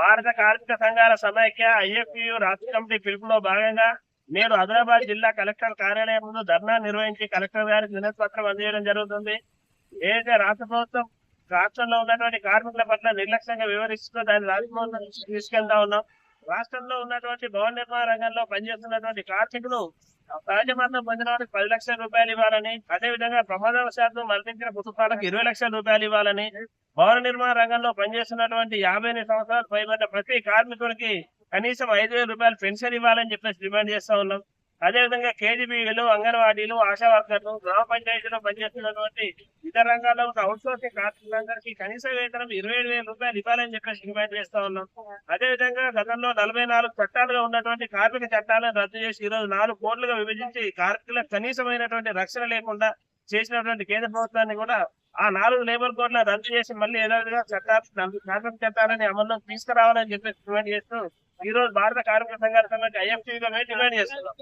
భారత కార్మిక సంఘాల సమైక్య ఐఎఫ్యు రాష్ట్ర కమిటీ పిలుపులో భాగంగా నేడు ఆదిలాబాద్ జిల్లా కలెక్టర్ కార్యాలయం ముందు ధర్నా నిర్వహించి కలెక్టర్ గారికి వినతిపత్రం అందజేయడం జరుగుతుంది. ఏదైతే రాష్ట్ర ప్రభుత్వం రాష్ట్రంలో ఉన్నటువంటి కార్మికుల పట్ల నిర్లక్ష్యంగా వివరిస్తూ దాన్ని రాజభవన్ తీసుకెళ్తా ఉన్నాం. రాష్ట్రంలో ఉన్నటువంటి భవన నిర్మాణ రంగంలో పనిచేస్తున్నటువంటి కార్మికులు రాజమండ్రం పొందినవాడు పొందిన వారికి పది లక్షల రూపాయలు ఇవ్వాలని అదేవిధంగా ప్రమాదవశాత్తు మరణించిన కుటుంబాలకు ఇరవై లక్షల రూపాయలు ఇవ్వాలని భవన నిర్మాణ రంగంలో పనిచేస్తున్నటువంటి యాభై ఎనిమిది సంవత్సరాలు పైబడ్డ ప్రతి కార్మికుడికి కనీసం ఐదు వేల రూపాయలు పెన్షన్ ఇవ్వాలని చెప్పేసి డిమాండ్ చేస్తా ఉన్నాం. అదేవిధంగా కేజీబీలు అంగన్వాడీలు ఆశా వర్కర్లు గ్రామ పంచాయతీలో పనిచేస్తున్నటువంటి ఇతర రంగాల్లో ఉన్న అవుట్ సోర్సింగ్ కార్మికులందరికీ కనీస వేతనం ఇరవై ఏడు వేల రూపాయలు ఇవ్వాలని చెప్పేసి డిమాండ్ చేస్తా ఉన్నాం. అదేవిధంగా గతంలో నలభై నాలుగు చట్టాలుగా ఉన్నటువంటి కార్మిక చట్టాలను రద్దు చేసి ఈ రోజు నాలుగు కోట్లుగా విభజించి కార్మికులకు కనీసమైనటువంటి రక్షణ లేకుండా చేసినటువంటి కేంద్ర ప్రభుత్వాన్ని కూడా ఆ నాలుగు లేబర్ కోడ్ల రద్దు చేసి మళ్ళీ ఏదో విధంగా చట్టాలు కార్మిక చట్టాలని అమల్లో తీసుకురావాలని చెప్పేసి డిమాండ్ చేస్తూ ఈ రోజు భారత కార్మిక సంఘాల సమితి ఐఎఫ్టీగా డిమాండ్ చేస్తున్నాం.